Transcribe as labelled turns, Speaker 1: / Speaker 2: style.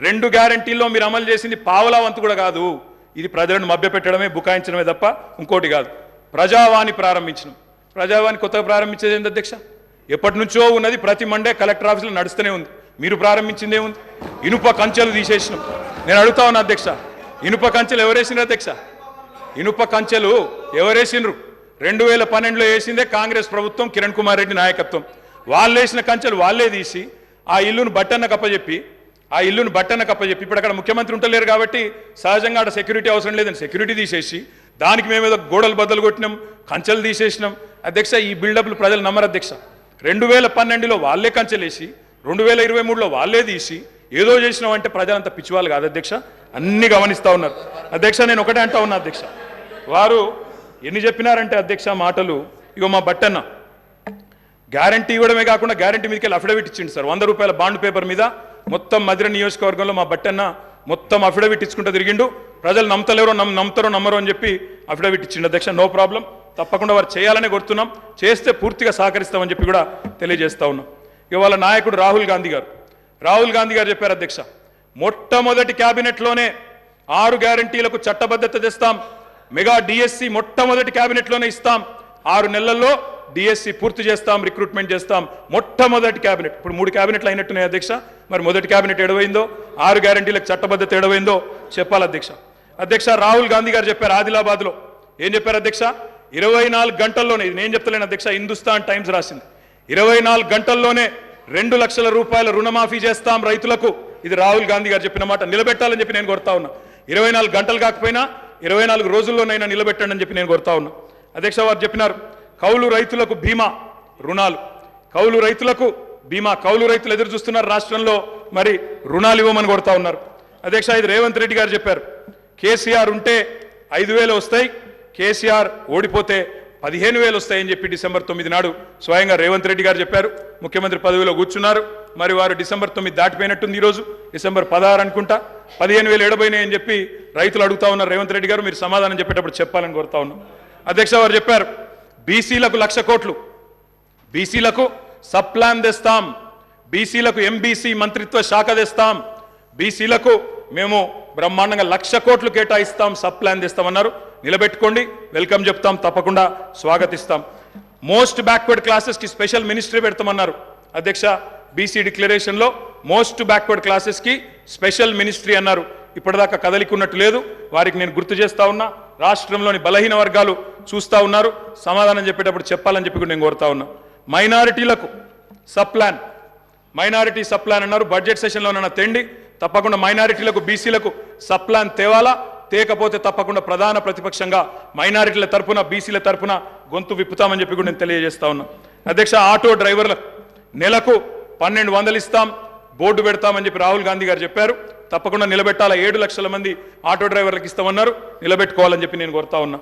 Speaker 1: రెండు గ్యారంటీల్లో మీరు అమలు చేసింది పావలా వంతు కూడా కాదు. ఇది ప్రజలను మభ్యపెట్టడమే బుకాయించడమే తప్ప ఇంకోటి కాదు. ప్రజావాణి ప్రారంభించడం ప్రజావాణి కొత్తగా ప్రారంభించేది ఏంటి అధ్యక్ష? ఎప్పటి నుంచో ఉన్నది ప్రతి మండే కలెక్టర్ ఆఫీసులో నడుస్తూనే ఉంది. మీరు ప్రారంభించిందే ఉంది. ఇనుప కంచెలు తీసేసినాం. నేను అడుగుతా ఉన్నా అధ్యక్ష ఇనుప కంచెలు ఎవరేసినారు అధ్యక్ష? ఇనుప కంచెలు ఎవరేసిండ్రు రెండు వేల పన్నెండులో వేసిందే కాంగ్రెస్ ప్రభుత్వం కిరణ్ కుమార్ రెడ్డి నాయకత్వం. వాళ్ళు వేసిన కంచెలు వాళ్ళే తీసి ఆ ఇల్లును బట్టన్న కప్పచెప్పి ఆ ఇల్లును బట్టను కప్పచెప్పి ఇప్పుడు అక్కడ ముఖ్యమంత్రి ఉంటలేరు కాబట్టి సహజంగా అక్కడ సెక్యూరిటీ అవసరం లేదని సెక్యూరిటీ తీసేసి దానికి మేమేదో గోడలు బద్దలు కొట్టినాం కంచెలు తీసేసినాం. అధ్యక్ష ఈ బిల్డప్లు ప్రజలు నమ్మరు అధ్యక్ష. రెండు వేల పన్నెండులో వాళ్ళే కంచెలేసి రెండు వేల ఇరవై మూడులో వాళ్ళే తీసి ఏదో చేసినాం అంటే ప్రజలంతా పిచ్చివాళ్ళు కాదు అధ్యక్ష. అన్ని గమనిస్తా ఉన్నారు. అధ్యక్ష నేను ఒకటే అంటా ఉన్నా అధ్యక్ష. వారు ఎన్ని చెప్పినారంటే అధ్యక్ష మాటలు ఇగో మా బట్టన్న గ్యారంటీ ఇవ్వడమే కాకుండా గ్యారంటీ మీదకి వెళ్ళి అఫిడవిట్ ఇచ్చిండు సార్. వంద రూపాయల బాండ్ పేపర్ మీద మొత్తం మధుర నియోజకవర్గంలో మా బట్టన్న మొత్తం అఫిడవిట్ ఇచ్చుకుంటూ తిరిగిండు. ప్రజలు నమ్మతలేరో నమ్ నమ్ముతారో నమ్మరో అని చెప్పి అఫిడవిట్ ఇచ్చిండు. అధ్యక్ష నో ప్రాబ్లం తప్పకుండా వారు చేయాలనే కోరుతున్నాం. చేస్తే పూర్తిగా సహకరిస్తామని చెప్పి కూడా తెలియజేస్తా ఉన్నాం. ఇవాళ నాయకుడు రాహుల్ గాంధీ గారు. రాహుల్ గాంధీ గారు చెప్పారు అధ్యక్ష మొట్టమొదటి క్యాబినెట్లోనే ఆరు గ్యారంటీలకు చట్టబద్ధత తెస్తాం. మెగా డిఎస్సి మొట్టమొదటి క్యాబినెట్లోనే ఇస్తాం. ఆరు నెలల్లో డిఎస్సి పూర్తి చేస్తాం రిక్రూట్మెంట్ చేస్తాం. మొట్టమొదటి క్యాబినెట్ ఇప్పుడు మూడు క్యాబినెట్లు అయినట్టున్నాయి అధ్యక్ష. మరి మొదటి క్యాబినెట్ ఎడవైందో ఆరు గ్యారంటీలకు చట్టబద్ధత ఎడవైందో చెప్పాలి అధ్యక్ష. అధ్యక్ష రాహుల్ గాంధీ గారు చెప్పారు ఆదిలాబాద్లో. ఏం చెప్పారు అధ్యక్ష? ఇరవై నాలుగు గంటల్లోనే ఇది నేను చెప్తలేను అధ్యక్ష హిందుస్థాన్ టైమ్స్ రాసింది. ఇరవై నాలుగు గంటల్లోనే రెండు లక్షల రూపాయల రుణమాఫీ చేస్తాం రైతులకు. ఇది రాహుల్ గాంధీ గారు చెప్పిన మాట. నిలబెట్టాలని చెప్పి నేను కొడతా ఉన్నా. ఇరవై నాలుగు గంటలు కాకపోయినా ఇరవై నాలుగు రోజుల్లోనైనా నిలబెట్టండి అని చెప్పి నేను కొడతా ఉన్నా. అధ్యక్ష వారు చెప్పినారు కౌలు రైతులకు బీమా రుణాలు. కౌలు రైతులకు బీమా. కౌలు రైతులు ఎదురు చూస్తున్నారు రాష్ట్రంలో. మరి రుణాలు ఇవ్వమని కొడతా ఉన్నారు. అధ్యక్ష ఇది రేవంత్ రెడ్డి గారు చెప్పారు. కేసీఆర్ ఉంటే ఐదు వేలు వస్తాయి. కేసీఆర్ ఓడిపోతే పదిహేను వేలు వస్తాయని చెప్పి డిసెంబర్ తొమ్మిది నాడు స్వయంగా రేవంత్ రెడ్డి గారు చెప్పారు. ముఖ్యమంత్రి పదవిలో కూర్చున్నారు. మరి వారు డిసెంబర్ తొమ్మిది దాటిపోయినట్టుంది ఈరోజు. డిసెంబర్ పదహారు అనుకుంటా. పదిహేను వేలు ఏడబోయినాయని చెప్పి రైతులు అడుగుతా ఉన్నారు రేవంత్ రెడ్డి గారు. మీరు సమాధానం చెప్పేటప్పుడు చెప్పాలని కోరుతా ఉన్నాం. అధ్యక్ష వారు చెప్పారు. బీసీలకు లక్ష కోట్లు. బీసీలకు సబ్ ప్లాన్ తెస్తాం. బీసీలకు ఎంబీసీ మంత్రిత్వ శాఖ తెస్తాం. బీసీలకు మేము బ్రహ్మాండంగా లక్ష కోట్లు కేటాయిస్తాం సబ్ ప్లాన్ తెస్తామన్నారు. నిలబెట్టుకోండి. వెల్కమ్ చెప్తాం. తప్పకుండా స్వాగతిస్తాం. మోస్ట్ బ్యాక్వర్డ్ క్లాసెస్కి స్పెషల్ మినిస్ట్రీ పెడతామన్నారు. అధ్యక్ష బీసీ డిక్లరేషన్లో మోస్ట్ బ్యాక్వర్డ్ క్లాసెస్కి స్పెషల్ మినిస్ట్రీ అన్నారు. ఇప్పటిదాకా కదలికున్నట్టు లేదు. వారికి నేను గుర్తు చేస్తా ఉన్నా. రాష్ట్రంలోని బలహీన వర్గాలు చూస్తా ఉన్నారు. సమాధానం చెప్పేటప్పుడు చెప్పాలని చెప్పి నేను కోరుతా ఉన్నా. మైనారిటీలకు sub plan. Minority sub plan అన్నారు. బడ్జెట్ సెషన్లోనన్న తెండి తప్పకుండా మైనారిటీలకు బీసీలకు సప్లాన్ తేవాలా? తేకపోతే తప్పకుండా ప్రధాన ప్రతిపక్షంగా మైనారిటీల తరపున బీసీల తరపున గొంతు విప్పుతామని చెప్పి కూడా నేను తెలియజేస్తా ఉన్నా. అధ్యక్ష ఆటో డ్రైవర్లకు నెలకు పన్నెండు వందలు ఇస్తాం. బోర్డు పెడతామని చెప్పి రాహుల్ గాంధీ గారు చెప్పారు. తప్పకుండా నిలబెట్టాలా? ఏడు లక్షల మంది ఆటో డ్రైవర్లకు ఇస్తామన్నారు. నిలబెట్టుకోవాలని చెప్పి నేను కోరుతా ఉన్నా.